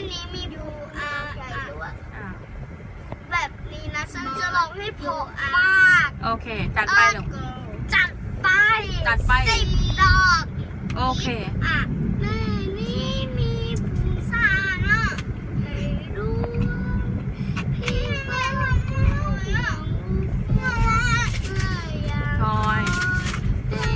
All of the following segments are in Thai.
ศนี้มีภูอาอะอ่าแบบนี้นะฉันจะร้องให้เพราะมากโอเค จัดไปหนูจัดไปจัดไปสิบดอกโอเคอะแม่นี่มีภูสานอะให้ดูพี่แม่ทำให้หนูอยากรู้ว่าเลยอะ คอย แต่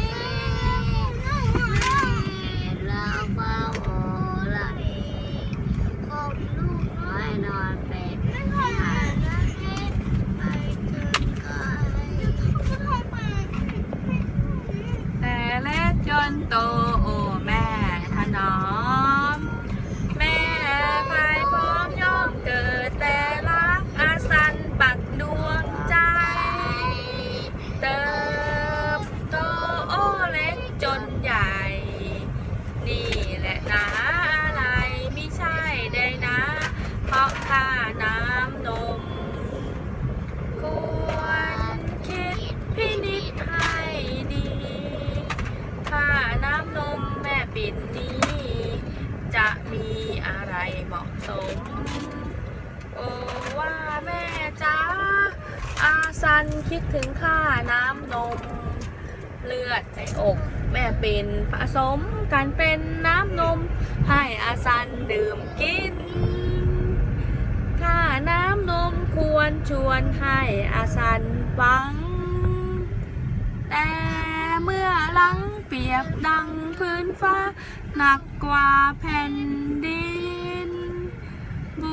เปินนี้จะมีอะไรเหมาะสม โอ้ว่าแม่จ้าอาซันคิดถึงค่าน้ำนม เลือดในอก แม่เป็นผสมกันเป็นน้ำนม ให้อาซันดื่มกิน ค่าน้ำนมควรชวนให้อาซันฟัง แต่เมื่อหลังเปียบดัง พื้นฟ้า หนักกว่าแผ่นดิน บ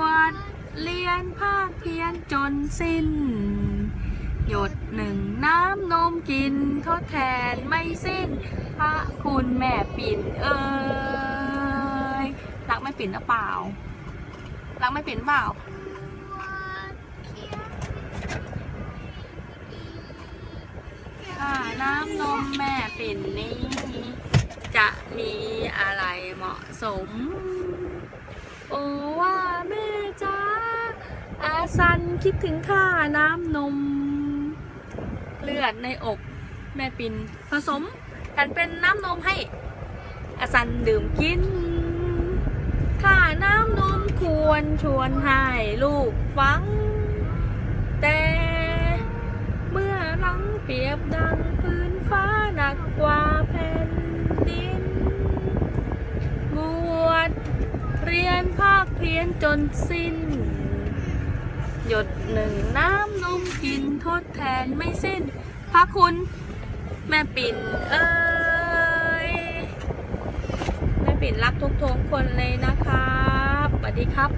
วชเรียนภาคเพียนจนสิ้น หยดหนึ่งน้ำนมกินทดแทนไม่สิ้น พระคุณแม่ปิ่นเอ้ยรักไม่ปิ่นหรือเปล่ารักไม่ปิ่นเปล่าค่าน้ำนมแม่ปิ่นนี้ มีอะไรเหมาะสม โอ้ว่าแม่จ้าอาซันคิดถึงค่าน้ำนม เลือดในอกแม่ปิ่นผสมกันเป็นน้ำนมให้ อาซันดื่มกินค่าน้ำนมควรชวนให้ลูกฟัง แต่ เมื่อหลังเปียบดังพื้นฟ้าหนักกว่าแผ่นดิน บวชเรียน ภาคเพียนจนสิ้น หยดหนึ่งน้ำนมกินทดแทนไม่สิ้น พระคุณ แม่ปิ่นเอ้ย แม่ปิ่นรักทุกทุกคนเลยนะครับสวัสดีครับ